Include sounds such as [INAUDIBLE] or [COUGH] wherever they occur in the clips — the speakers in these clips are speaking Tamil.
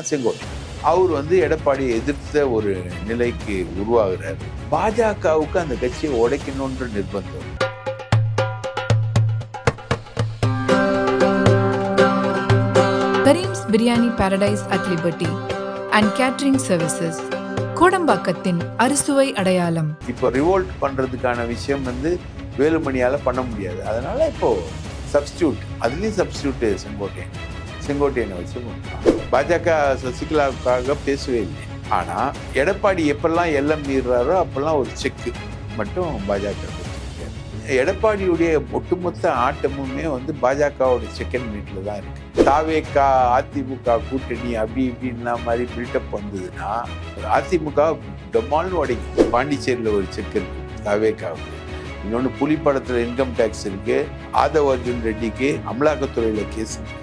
செங்கோட்டை அவர் வந்து எடப்பாடியை எதிர்த்த ஒரு நிலைக்கு உருவாகிறார். பாஜகவுக்கு அந்த கட்சியை உடைக்கணுன்ற நிர்பந்தம். Karim's biryani paradise at Liberty and catering services கோடம்பாக்கத்தின் அறுசுவை அடையாளம். இப்போ ரிவோல்ட் பண்றதுக்கான விஷயம் வந்து வேலுமணியால பண்ண முடியாது. அதனால இப்போ சப்ஸ்டியூட் அதுலயும் சப்ஸ்டியூட் செங்கோட்டையன் செங்கோட்டையனை வச்சு பாஜக சசிகலாவுக்காக பேசவே இல்லை. ஆனா எடப்பாடி எப்பெல்லாம் எல்லம் மீறாரோ அப்பெல்லாம் ஒரு செக்கு மட்டும் பாஜக எடப்பாடியுடைய ஒட்டுமொத்த ஆட்டமுமே வந்து பாஜகவோட செகண்ட் மீட்ல தான் இருக்கு. தாவேக்கா அதிமுக கூட்டணி அப்படி இப்படின்னா மாதிரி பில்டப் வந்ததுன்னா அதிமுக டமால்னு உடைக்கும். பாண்டிச்சேரியில் ஒரு செக் இருக்கு தாவேக்காவுக்கு. இன்னொன்று புலி படத்தில் இன்கம் டேக்ஸ் இருக்கு. ஆதவ் அர்ஜுன் ரெட்டிக்கு அமலாக்கத்துறையில் கேஸ் இருக்கு.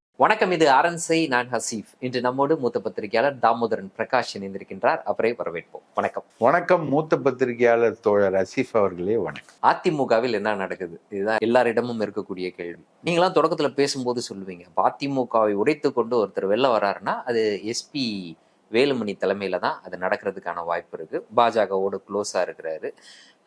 வணக்கம் இது அரண்சை நான் ஹசீஃப். இன்று நம்மோடு மூத்த பத்திரிகையாளர் தாமோதரன் பிரகாஷ் இணைந்திருக்கின்றார். அவரை வரவேற்போம். வணக்கம். வணக்கம் மூத்த பத்திரிகையாளர் தோழர் அசீஃப் அவர்களே வணக்கம். அதிமுகவில் என்ன நடக்குது? இதுதான் எல்லாரிடமும் இருக்கக்கூடிய கேள்வி. நீங்களாம் தொடக்கத்துல பேசும்போது சொல்லுவீங்க அப்ப அதிமுகவை உடைத்து கொண்டு ஒருத்தர் வெளில வராருன்னா அது எஸ்பி வேலுமணி தலைமையில தான் அது நடக்கிறதுக்கான வாய்ப்பு இருக்கு. பாஜகவோட க்ளோஸா இருக்கிறாரு.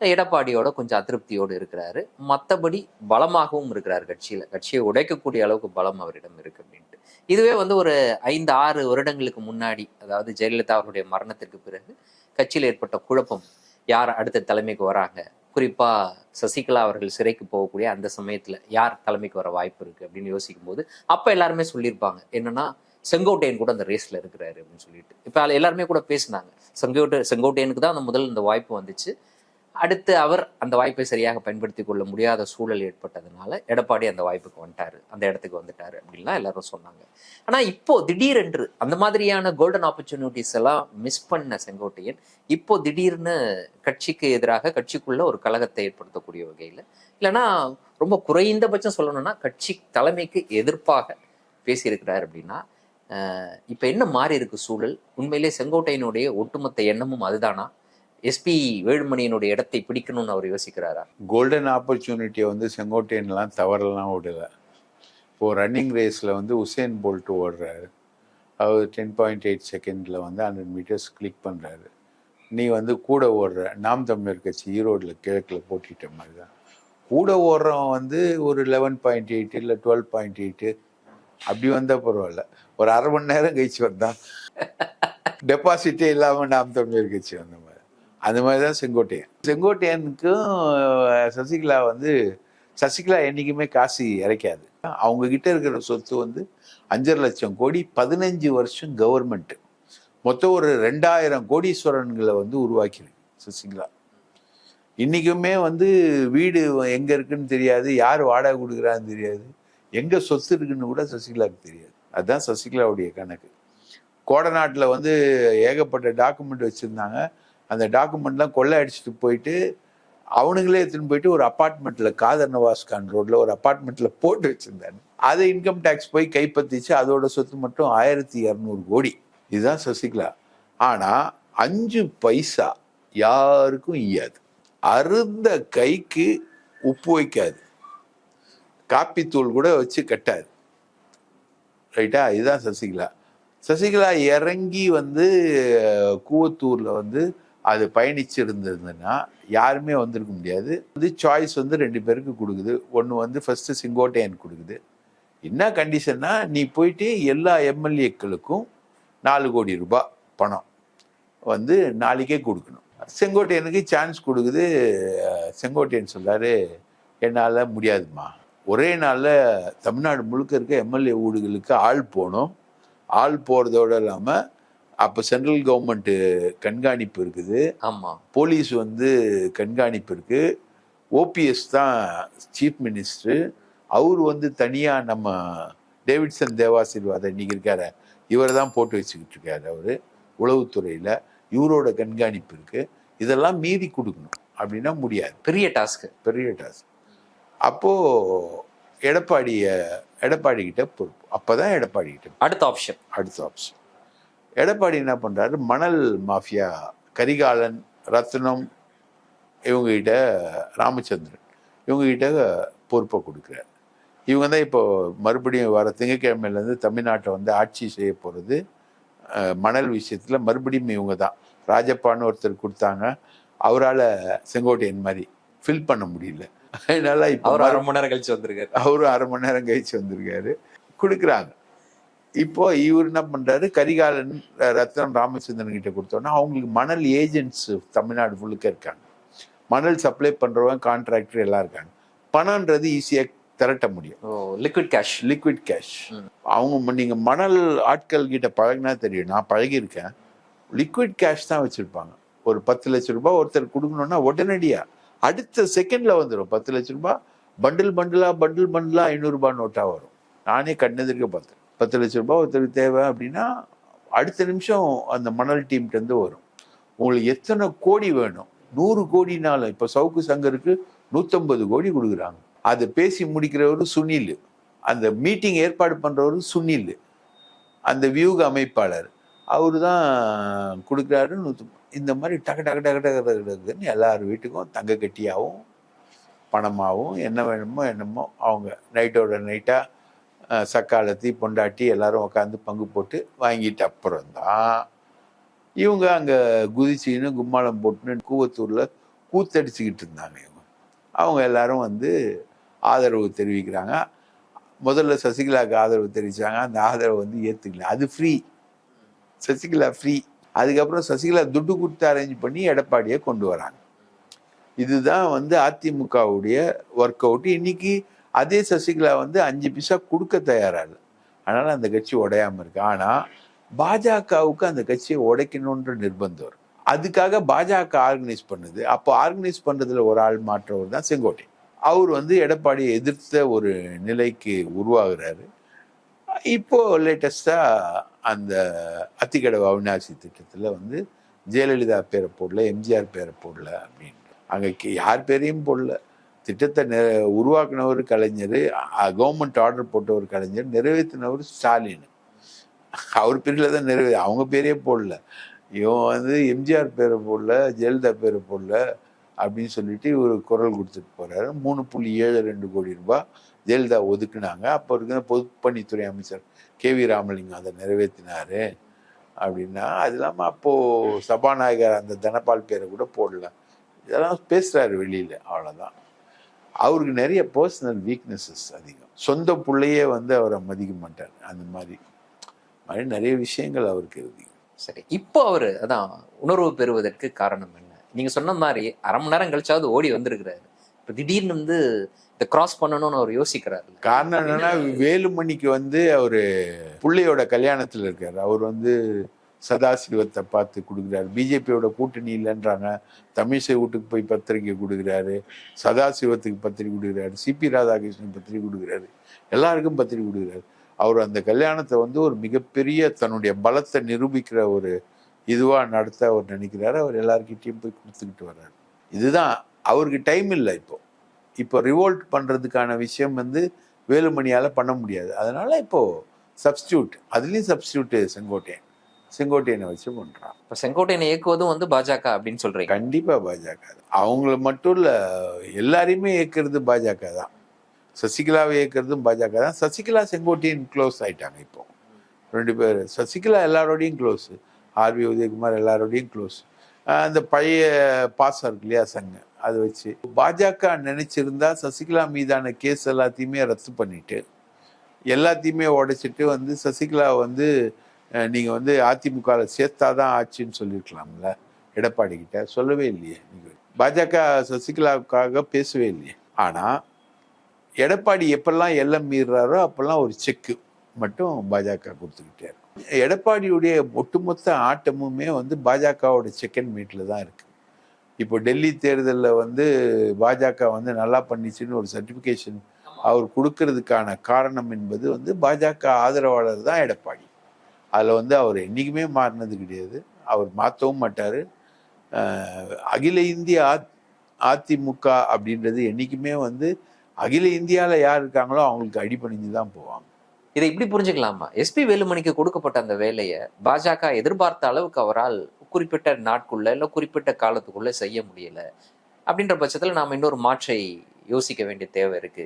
எடப்பாடியோட கொஞ்சம் அதிருப்தியோடு இருக்கிறாரு. மற்றபடி பலமாகவும் இருக்கிறார் கட்சியில். கட்சியை உடைக்கக்கூடிய அளவுக்கு பலம் அவரிடம் இருக்கு அப்படின்ட்டு. இதுவே வந்து ஒரு ஐந்து ஆறு வருடங்களுக்கு முன்னாடி அதாவது ஜெயலலிதா அவருடைய மரணத்திற்கு பிறகு கட்சியில் ஏற்பட்ட குழப்பம் யார் அடுத்த தலைமைக்கு வராங்க? குறிப்பாக சசிகலா அவர்கள் சிறைக்கு போகக்கூடிய அந்த சமயத்தில் யார் தலைமைக்கு வர வாய்ப்பு இருக்கு அப்படின்னு யோசிக்கும் போது அப்போ எல்லாருமே சொல்லியிருப்பாங்க. என்னன்னா செங்கோட்டையன் கூட அந்த ரேஸில் இருக்கிறாரு அப்படின்னு சொல்லிட்டு. இப்போ எல்லாருமே கூட பேசினாங்க. செங்கோட்டை செங்கோட்டையனுக்கு தான் அந்த முதல் இந்த வாய்ப்பு வந்துச்சு. அடுத்து அவர் அந்த வாய்ப்பை சரியாக பயன்படுத்தி கொள்ள முடியாத சூழல் ஏற்பட்டதுனால எடப்பாடி அந்த வாய்ப்புக்கு வந்துட்டாரு. அந்த இடத்துக்கு வந்துட்டாரு அப்படின்லாம் எல்லாரும் சொன்னாங்க. ஆனா இப்போ திடீரென்று அந்த மாதிரியான கோல்டன் ஆப்பர்ச்சுனிட்டிஸ் எல்லாம் மிஸ் பண்ண செங்கோட்டையன் இப்போ திடீர்னு கட்சிக்கு எதிராக கட்சிக்குள்ள ஒரு கழகத்தை ஏற்படுத்தக்கூடிய வகையில இல்லைன்னா ரொம்ப குறைந்தபட்சம் சொல்லணும்னா கட்சி தலைமைக்கு எதிர்ப்பாக பேசியிருக்கிறார் அப்படின்னா இப்போ இப்ப என்ன மாறி இருக்கு சூழல்? உண்மையிலே செங்கோட்டையனுடைய ஒட்டுமொத்த எண்ணமும் அதுதானா? எஸ்பி வேலுமணியினுடைய இடத்தை பிடிக்கணும்னு அவர் யோசிக்கிறாரா? கோல்டன் ஆப்பர்ச்சுனிட்டியை வந்து செங்கோட்டையன்லாம் தவறலாம் விடல. இப்போ ரன்னிங் ரேஸில் வந்து உசேன் போல்ட் ஓடுறாரு. அவர் டென் பாயிண்ட் எயிட் செகண்டில் வந்து ஹண்ட்ரட் மீட்டர்ஸ் கிளிக் பண்ணுறாரு நீ வந்து கூட ஓடுற நாம் தமிழர் கட்சி ஈரோடில் கிழக்கில் போட்டிட்ட மாதிரி தான் கூட ஓடுறவன் வந்து ஒரு லெவன் பாயிண்ட் எயிட் இல்லை டுவெல் பாயிண்ட் எயிட்டு அப்படி வந்தால் பரவாயில்ல. ஒரு அரை மணி நேரம் கழிச்சு வந்தான். [LAUGHS] டெபாசிட்டே இல்லாமல் நாம் தமிழர் கட்சி வந்த மாதிரி. அந்த மாதிரி தான் செங்கோட்டையன். செங்கோட்டையனுக்கும் சசிகலா வந்து சசிகலா என்றைக்குமே காசு இறைக்காது அவங்க கிட்ட இருக்கிற சொத்து வந்து அஞ்சரை லட்சம் கோடி பதினஞ்சு வருஷம் கவர்மெண்ட்டு மொத்தம் ஒரு ரெண்டாயிரம் கோடீஸ்வரன்களை வந்து உருவாக்கியிருக்கு சசிகலா. இன்றைக்குமே வந்து வீடு எங்கே இருக்குன்னு தெரியாது யார் வாடகை கொடுக்குறான்னு தெரியாது எங்கே சொத்து இருக்குன்னு கூட சசிகலாவுக்கு தெரியாது. அதுதான் சசிகலாவுடைய கணக்கு. கோடநாட்டில் வந்து ஏகப்பட்ட டாக்குமெண்ட் வச்சுருந்தாங்க. அந்த டாக்குமெண்ட்லாம் கொள்ளை அடிச்சுட்டு போயிட்டு அவனுங்களே எடுத்துன்னு போயிட்டு ஒரு அப்பார்ட்மெண்ட்டில் காதர் நவாஸ்கான் ரோட்டில் ஒரு அப்பார்ட்மெண்ட்டில் போட்டு வச்சுருந்தாங்க அதை இன்கம் டேக்ஸ் போய் கைப்பற்றிச்சு. அதோட சொத்து மட்டும் ஆயிரத்தி இரநூறு கோடி. இதுதான் சசிகலா. ஆனால் அஞ்சு பைசா யாருக்கும் ஈயாது அருந்த கைக்கு உப்பு வைக்காது. காப்பித்தூள் கூட வச்சு கட்டாது. ரைட்டா? இதுதான் சசிகலா. சசிகலா இறங்கி வந்து கூவத்தூரில் வந்து அது பயணிச்சிருந்ததுன்னா யாருமே வந்திருக்க முடியாது. வந்து சாய்ஸ் வந்து ரெண்டு பேருக்கு கொடுக்குது. ஒன்று வந்து ஃபர்ஸ்ட் செங்கோட்டையன் கொடுக்குது. என்ன கண்டிஷன்னா நீ போயிட்டு எல்லா எம்எல்ஏக்களுக்கும் நாலு கோடி ரூபாய் பணம் வந்து நாளைக்கே கொடுக்கணும். செங்கோட்டையனுக்கு சான்ஸ் கொடுக்குது. செங்கோட்டையன் சொல்கிறாரு என்னால் முடியாதும்மா. ஒரே நாளில் தமிழ்நாடு முழுக்க இருக்க எம்எல்ஏ ஊடுகளுக்கு ஆள் போகணும். ஆள் போகிறதோட இல்லாமல் அப்போ சென்ட்ரல் கவர்மெண்ட்டு கண்காணிப்பு இருக்குது. ஆமா. போலீஸ் வந்து கண்காணிப்பு இருக்கு. ஓபிஎஸ் தான் சீஃப் மினிஸ்டர் அவர் வந்து தனியாக நம்ம டேவிட்சன் தேவாசீர்வாதம் இன்னைக்கு இருக்காரு. இவர் தான் போட்டு வச்சுக்கிட்டு இருக்காரு அவர். உளவுத்துறையில் இவரோட கண்காணிப்பு இருக்கு. இதெல்லாம் மீதி கொடுக்கணும். அப்படின்னா முடியாது. பெரிய டாஸ்க் பெரிய டாஸ்க் அப்போ எடப்பாடிய எடப்பாடி கிட்ட பொறுப்பு. அப்பதான் எடப்பாடி கிட்ட அடுத்த ஆப்ஷன் அடுத்த ஆப்ஷன் எடப்பாடி என்ன பண்றாரு? மணல் மாஃபியா கரிகாலன் ரத்னம் இவங்க கிட்ட ராமச்சந்திரன் இவங்க கிட்ட பொறுப்பை கொடுக்குறாரு. இவங்க தான் இப்போ மறுபடியும் வர திங்கக்கிழமையிலேருந்து தமிழ்நாட்டை வந்து ஆட்சி செய்ய போகிறது மணல் விஷயத்தில் மறுபடியும் இவங்க தான். ராஜப்பான்னு ஒருத்தர் கொடுத்தாங்க அவரால் செங்கோட்டையன் மாதிரி ஃபில் பண்ண முடியல. அதனால இப்போ அவர் அரை மணி நேரம் கழிச்சு வந்திருக்காரு. அவரும் அரை மணி நேரம் கழிச்சு வந்திருக்காரு. கொடுக்குறாங்க. இப்போ இவர் என்ன பண்றாரு? கரிகாலன் ரத்னம் ராமச்சந்திரன் கிட்ட கொடுத்தோன்னா அவங்களுக்கு மணல் ஏஜென்ட்ஸ் தமிழ்நாடு ஃபுல்லுக்க இருக்காங்க. மணல் சப்ளை பண்றவங்க கான்ட்ராக்டர் எல்லாம் இருக்காங்க. பணம்ன்றது ஈஸியா திரட்ட முடியும். லிக்விட் கேஷ் லிக்விட் கேஷ் அவங்க ம- நீங்க மணல் ஆட்கள் கிட்ட பழகினா தெரியும். நான் பழகியிருக்கேன். லிக்விட் கேஷ் தான் வச்சிருப்பாங்க. ஒரு பத்து லட்ச ரூபாய் ஒருத்தர் கொடுக்கணும்னா உடனடியா அடுத்த செகண்ட்ல வந்துடும் பத்து லட்ச ரூபாய் பண்டில் பண்டிலா பண்டில் பண்டிலா ஐநூறுரூபா நோட்டா வரும். நானே கண்ணெதிர்க்க பார்த்தேன். பத்து லட்ச ரூபாய் ஒருத்தருக்கு தேவை அப்படின்னா அடுத்த நிமிஷம் அந்த மணல் டீம்கிட்டருந்து வரும். உங்களுக்கு எத்தனை கோடி வேணும்? நூறு கோடினாலும் இப்போ சவுக்கு சங்கருக்கு நூற்றம்பது கோடி கொடுக்குறாங்க. அதை பேசி முடிக்கிறவர் சுனில் அந்த மீட்டிங் ஏற்பாடு பண்ணுறவர் சுனில் அந்த வியூக அமைப்பாளர் அவரு தான் கொடுக்குறாரு நூற்று இந்த மாதிரி டக டக டக டக டக்குன்னு எல்லார் வீட்டுக்கும் தங்க கட்டியாகவும் பணமாகவும் என்ன வேணுமோ என்னமோ அவங்க நைட்டோட நைட்டாக சக்காலத்தி பொண்டாட்டி எல்லாரும் உட்காந்து பங்கு போட்டு வாங்கிட்டு அப்புறம் தான் இவங்க அங்கே குதிச்சின்னு கும்மாளம் போட்டுன்னு கூவத்தூரில் கூத்தடிச்சுக்கிட்டு இருந்தாங்க இவங்க. அவங்க எல்லாரும் வந்து ஆதரவு தெரிவிக்கிறாங்க. முதல்ல சசிகலாவுக்கு ஆதரவு தெரிவிச்சாங்க. அந்த ஆதரவு வந்து ஏற்றுக்கல அது ஃப்ரீ சசிகலா ஃப்ரீ அதுக்கப்புறம் சசிகலா துட்டு கொடுத்து அரேஞ்ச் பண்ணி எடப்பாடியை கொண்டு வராங்க. இதுதான் வந்து அதிமுகவுடைய ஒர்க் அவுட் இன்னைக்கு அதே சசிகலா வந்து அஞ்சு பைசா கொடுக்க தயாராக இல்லை அதனால் அந்த கட்சி உடையாமல் இருக்கு. ஆனால் பாஜகவுக்கு அந்த கட்சியை உடைக்கணுன்ற நிர்பந்தம் வரும் அதுக்காக பாஜக ஆர்கனைஸ் பண்ணுது. அப்போ ஆர்கனைஸ் பண்ணுறதுல ஒரு ஆள் மாற்றவர் தான் செங்கோட்டை அவர் வந்து எடப்பாடியை எதிர்த்த ஒரு நிலைக்கு உருவாகுறாரு. இப்போ லேட்டஸ்டாக அந்த அத்திக்கடவு அவிநாசி திட்டத்தில் வந்து ஜெயலலிதா பேரை போடல எம்ஜிஆர் பேரை போடல அப்படின்னு. அங்கே யார் பேரையும் போடல. திட்டத்தை உருவாக்கினவர் கலைஞர் கவர்மெண்ட் ஆர்டர் போட்டவர் கலைஞர் நிறைவேற்றினவர் ஸ்டாலின். அவர் பேரில் தான் நிறைவே அவங்க பேரே போடல. இவன் வந்து எம்ஜிஆர் பேரை போடல ஜெயலலிதா பேரை போடல அப்படின்னு சொல்லிட்டு இவர் குரல் கொடுத்துட்டு போகிறாரு மூணு புள்ளி ஏழு ரெண்டு கோடி ரூபாய் ஜெயலலிதா ஒதுக்குனாங்க. அப்போ இருக்கிற பொதுப்பணித்துறை அமைச்சர் கே வி ராமலிங்கம் அதை நிறைவேற்றினார் அப்படின்னா அது இல்லாமல் அப்போது சபாநாயகர் அந்த தனபால் பேரை கூட போடல. இதெல்லாம் பேசுகிறாரு வெளியில் அவ்வளோதான் அவருக்கு நிறைய பர்சனல் வீக்னஸஸ் அதிகம். சொந்த பிள்ளையே வந்து அவரை மதிக்க மாட்டார். அந்த மாதிரி மாதிரி நிறைய விஷயங்கள் அவருக்கு இருக்கு சரி. இப்போ அவரு அதான் உணர்வு பெறுவதற்கு காரணம் என்ன? நீங்க சொன்ன மாதிரி அரை மணி நேரம் கழிச்சாவது ஓடி வந்திருக்கிறாரு. இப்ப திடீர்னு வந்து இதை கிராஸ் பண்ணணும்னு அவர் யோசிக்கிறாரு காரணம் என்னன்னா வேலுமணிக்கு வந்து அவரு பிள்ளையோட கல்யாணத்துல இருக்காரு. அவர் வந்து சதாசிவத்தை பார்த்து கொடுக்குறாரு. பிஜேபியோட கூட்டணி இல்லைன்றாங்க. தமிழிசை வீட்டுக்கு போய் பத்திரிக்கை கொடுக்குறாரு. சதாசிவத்துக்கு பத்திரிக்கை கொடுக்குறாரு. சிபி ராதாகிருஷ்ணன் பத்திரிக்கை கொடுக்குறாரு. எல்லாருக்கும் பத்திரிக்கை கொடுக்குறாரு. அவர் அந்த கல்யாணத்தை வந்து ஒரு மிகப்பெரிய தன்னுடைய பலத்தை நிரூபிக்கிற ஒரு இதுவாக நடத்த அவர் நினைக்கிறாரு. அவர் எல்லாருக்கிட்டையும் போய் கொடுத்துக்கிட்டு வர்றாரு. இதுதான் அவருக்கு டைம் இல்லை இப்போ. இப்போ ரிவோல்ட் பண்ணுறதுக்கான விஷயம் வந்து வேலுமணியால் பண்ண முடியாது. அதனால் இப்போது சப்ஸ்டியூட் அதுலேயும் சப்ஸ்டியூட்டு செங்கோட்டையன். செங்கோட்டையனை வச்சு பண்றான். இப்ப செங்கோட்டையனை இயக்குவதும் வந்து பாஜக அப்படின்னு சொல்றீங்க. கண்டிப்பா பாஜக அவங்கள மட்டும் இல்ல எல்லாரையுமே இயக்குறது பாஜக தான். சசிகலாவை இயக்குறதும் பாஜக தான். சசிகலா செங்கோட்டையன் க்ளோஸ் ஆயிட்டாங்க இப்போ. ரெண்டு பேர். சசிகலா எல்லாரோடையும் க்ளோஸ் ஆர்வி உதயகுமார் எல்லாரோடையும் க்ளோஸ் அந்த பழைய பாசம் இருக்கு இல்லையா சங்க. அதை வச்சு. பாஜக நினைச்சிருந்தா சசிகலா மீதான கேஸ் எல்லாத்தையுமே ரத்து பண்ணிட்டு எல்லாத்தையுமே உடைச்சிட்டு வந்து சசிகலா வந்து அஹ், நீங்க வந்து அதிமுகவில் சேர்த்தாதான் ஆச்சுன்னு சொல்லியிருக்கலாம்ல எடப்பாடி கிட்ட. சொல்லவே இல்லையே நீங்க. பாஜக சசிகலாவுக்காக பேசவே இல்லையே. ஆனா எடப்பாடி எப்பெல்லாம் எல்லம் மீறுறாரோ அப்பெல்லாம் ஒரு செக்கு மட்டும் பாஜக கொடுத்துக்கிட்டே இருக்கும். எடப்பாடியுடைய ஒட்டுமொத்த ஆட்டமுமே வந்து பாஜகவோட செகண்ட் மீட்ல தான் இருக்கு. இப்போ டெல்லி தேர்தலில் வந்து பாஜக வந்து நல்லா பண்ணிச்சுன்னு ஒரு சர்டிஃபிகேஷன் அவர் கொடுக்கறதுக்கான காரணம் என்பது வந்து பாஜக ஆதரவாளர் தான் எடப்பாடி. அதில் வந்து அவர் என்றைக்குமே மாறினது கிடையாது. அவர் மாற்றவும் மாட்டார். அகில இந்திய அதிமுக அப்படின்றது என்றைக்குமே வந்து அகில இந்தியாவில் யார் இருக்காங்களோ அவங்களுக்கு அடிப்பணிஞ்சு தான் போவாங்க. இதை இப்படி புரிஞ்சுக்கலாமா? எஸ்பி வேலுமணிக்கு கொடுக்கப்பட்ட அந்த வேலையை பாஜக எதிர்பார்த்த அளவுக்கு அவரால் குறிப்பிட்ட நாட்குள்ள இல்லை குறிப்பிட்ட காலத்துக்குள்ள செய்ய முடியல. அப்படின்ற பட்சத்தில் நாம் இன்னொரு மாற்றை யோசிக்க வேண்டிய தேவை இருக்கு.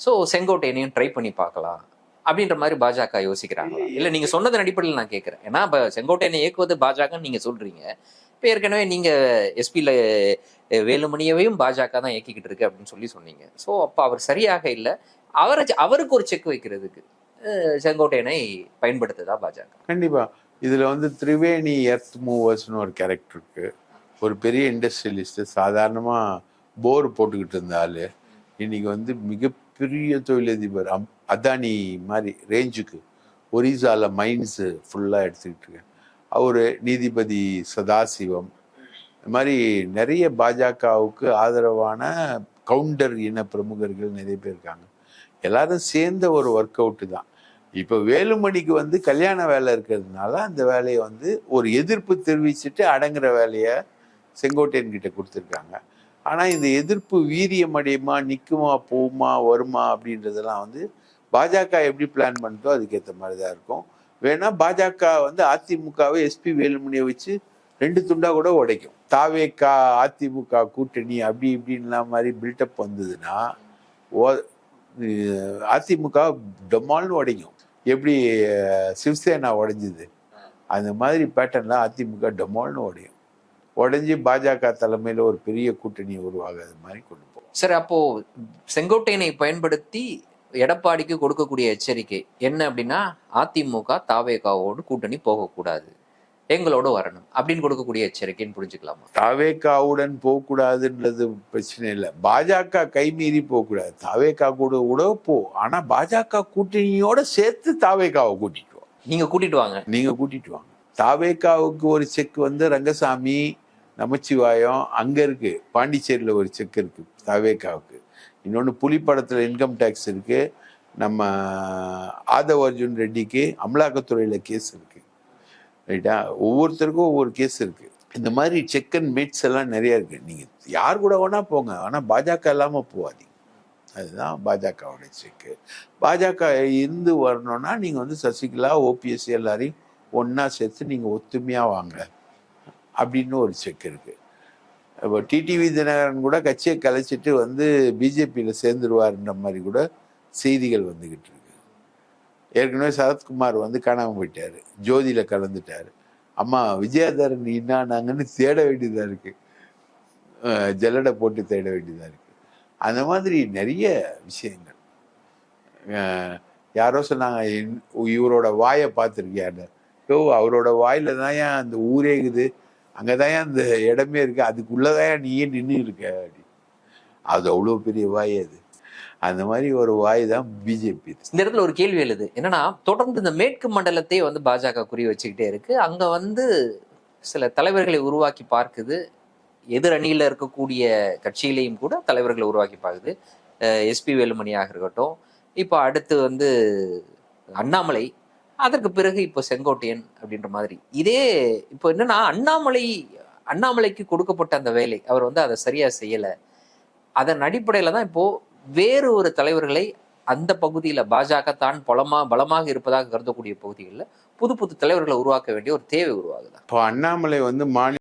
ஸோ செங்கோட்டையனையும் ட்ரை பண்ணி பார்க்கலாம். அப்படின்ற மாதிரி பாஜக யோசிக்கிறாங்களா? இல்ல நீங்க சொன்னதன் அடிப்படையில் நான் கேட்கிறேன். ஏன்னா இப்ப செங்கோட்டையனை இயக்குவது பாஜக நீங்க சொல்றீங்க. இப்ப ஏற்கனவே நீங்க எஸ்பில வேலுமணியவையும் பாஜக தான் இயக்கிக்கிட்டு இருக்கு அப்படின்னு சொல்லி சொன்னீங்க. ஸோ அப்ப அவர் சரியாக இல்லை. அவரை அவருக்கு ஒரு செக் வைக்கிறதுக்கு செங்கோட்டையனை பயன்படுத்துதா பாஜக? கண்டிப்பா. இதுல வந்து திரிவேணி எர்த் மூவர்ஸ்னு ஒரு கேரக்டர் இருக்கு. ஒரு பெரிய இண்டஸ்ட்ரியலிஸ்ட் சாதாரணமா போர் போட்டுக்கிட்டு இருந்த ஆளு. இன்னைக்கு வந்து பெரிய தொழிலதிபர் அம்- அதானி மாதிரி ரேஞ்சுக்கு ஒரிசால மைன்ஸு ஃபுல்லாக எடுத்துக்கிட்டு இருக்கேன். அவர் நீதிபதி சதாசிவம். இது மாதிரி நிறைய பாஜகவுக்கு ஆதரவான கவுண்டர் இன பிரமுகர்கள் நிறைய பேர் இருக்காங்க. எல்லாரும் சேர்ந்த ஒரு ஒர்க் அவுட்டு தான். இப்போ வேலுமணிக்கு வந்து கல்யாண வேலை இருக்கிறதுனால அந்த வேலையை வந்து ஒரு எதிர்ப்பு தெரிவிச்சுட்டு அடங்குற வேலையை செங்கோட்டையன் கிட்ட கொடுத்துருக்காங்க. ஆனால் இந்த எதிர்ப்பு வீரியம் அடையுமா நிற்குமா போகுமா வருமா அப்படின்றதெல்லாம் வந்து பாஜக எப்படி பிளான் பண்ணுதோ அதுக்கேற்ற மாதிரி தான் இருக்கும். வேணால் பாஜக வந்து அதிமுகவை எஸ்பி வேலுமணியை வச்சு ரெண்டு துண்டா கூட உடைக்கும். தாவேக்கா அதிமுக கூட்டணி அப்படி இப்படின்லாம் மாதிரி பில்டப் வந்ததுன்னா ஓ அதிமுக டொமால்னு உடைக்கும். எப்படி சிவசேனா உடைஞ்சுது. அந்த மாதிரி பேட்டர்ன்ல அதிமுக டொமால்னு உடையும். உடைஞ்சு பாஜக தலைமையில ஒரு பெரிய கூட்டணி உருவாகாத மாதிரி கொண்டு போகும் சரி அப்போ செங்கோட்டையனை பயன்படுத்தி எடப்பாடிக்கு கொடுக்கக்கூடிய எச்சரிக்கை என்ன அப்படின்னா அதிமுக தாவேகாவோடு கூட்டணி போகக்கூடாது. எங்களோட வரணும் அப்படின்னு கொடுக்கக்கூடிய எச்சரிக்கைன்னு புரிஞ்சுக்கலாமா? தாவேக்காவுடன் போகக்கூடாதுன்றது பிரச்சனை இல்லை. பாஜக கைமீறி போகக்கூடாது. தாவேக்கா கூட கூட போ. ஆனா பாஜக கூட்டணியோட சேர்த்து தாவேக்காவை கூட்டிட்டு வா. நீங்க கூட்டிட்டு வாங்க. நீங்க கூட்டிட்டு வாங்க. தாவேக்காவுக்கு ஒரு செக் வந்து ரங்கசாமி நமச்சிவாயம் அங்கே இருக்கு. பாண்டிச்சேரியில் ஒரு செக் இருக்கு தவேக்காவுக்கு இன்னொன்று புலிப்படத்துல இன்கம் டேக்ஸ் இருக்கு. நம்ம ஆதவ் அர்ஜுன் ரெட்டிக்கு அமலாக்கத்துறையில் கேஸ் இருக்கு. ரைட்டா ஒவ்வொருத்தருக்கும் ஒவ்வொரு கேஸ் இருக்கு. இந்த மாதிரி செக் அண்ட் மேட்ஸ் எல்லாம் நிறைய இருக்கு. நீங்க யார் கூட வேணா போங்க. ஆனால் பாஜக இல்லாமல் போகாதீங்க அதுதான் பாஜகவுடைய செக்கு பாஜக இருந்து வரணும்னா நீங்கள் வந்து சசிகலா ஓபிஎஸ் எல்லாரையும் ஒன்றா சேர்த்து நீங்கள் ஒத்துமையாக வாங்க. அப்படின்னு ஒரு செக் இருக்கு. இப்போ டிடிவி தினகரன் கூட கட்சியை கலைச்சிட்டு வந்து பிஜேபியில் சேர்ந்துருவாருன்ற மாதிரி கூட செய்திகள் வந்துக்கிட்டு இருக்கு. ஏற்கனவே சரத்குமார் வந்து காணாமல் போயிட்டார். ஜோதியில் கலந்துட்டாரு. அம்மா விஜயதரன் என்னானாங்கன்னு தேட வேண்டியதாக இருக்கு. ஜல்லடை போட்டு தேட வேண்டியதாக இருக்கு. அந்த மாதிரி நிறைய விஷயங்கள். யாரோ சொன்னாங்க "இன்- இவரோட வாயை பார்த்துருக்கியான்னு. யோ அவரோட வாயில தான் ஏன் அந்த ஊரே இருக்குது அங்கதான் அந்த இடமே இருக்கு. அதுக்குள்ளதான் நீயே நின்று இருக்க அப்படி. அது அவ்வளோ பெரிய வாய் அது. அந்த மாதிரி ஒரு வாய் தான் பிஜேபி இந்த இடத்துல ஒரு கேள்வி எழுது. என்னன்னா தொடர்ந்து இந்த மேற்கு மண்டலத்தையே வந்து பாஜக குறி வச்சுக்கிட்டே இருக்கு. அங்க வந்து சில தலைவர்களை உருவாக்கி பார்க்குது. எதிர் அணியில் இருக்கக்கூடிய கட்சியிலையும் கூட தலைவர்களை உருவாக்கி பார்க்குது. எஸ்பி வேலுமணியாக இருக்கட்டும். இப்போ அடுத்து வந்து அண்ணாமலை அதற்கு பிறகு இப்போ செங்கோட்டையன் அப்படின்ற மாதிரி. இதே இப்போ என்னன்னா அண்ணாமலை அண்ணாமலைக்கு கொடுக்கப்பட்ட அந்த வேலை அவர் வந்து அதை சரியா செய்யல. அதன் அடிப்படையில தான் இப்போ வேறு ஒரு தலைவர்களை அந்த பகுதியில பாஜக தான் பலமா பலமாக இருப்பதாக கருதக்கூடிய பகுதிகளில் புது புது தலைவர்களை உருவாக்க வேண்டிய ஒரு தேவை உருவாகுது. இப்போ அண்ணாமலை வந்து மாநில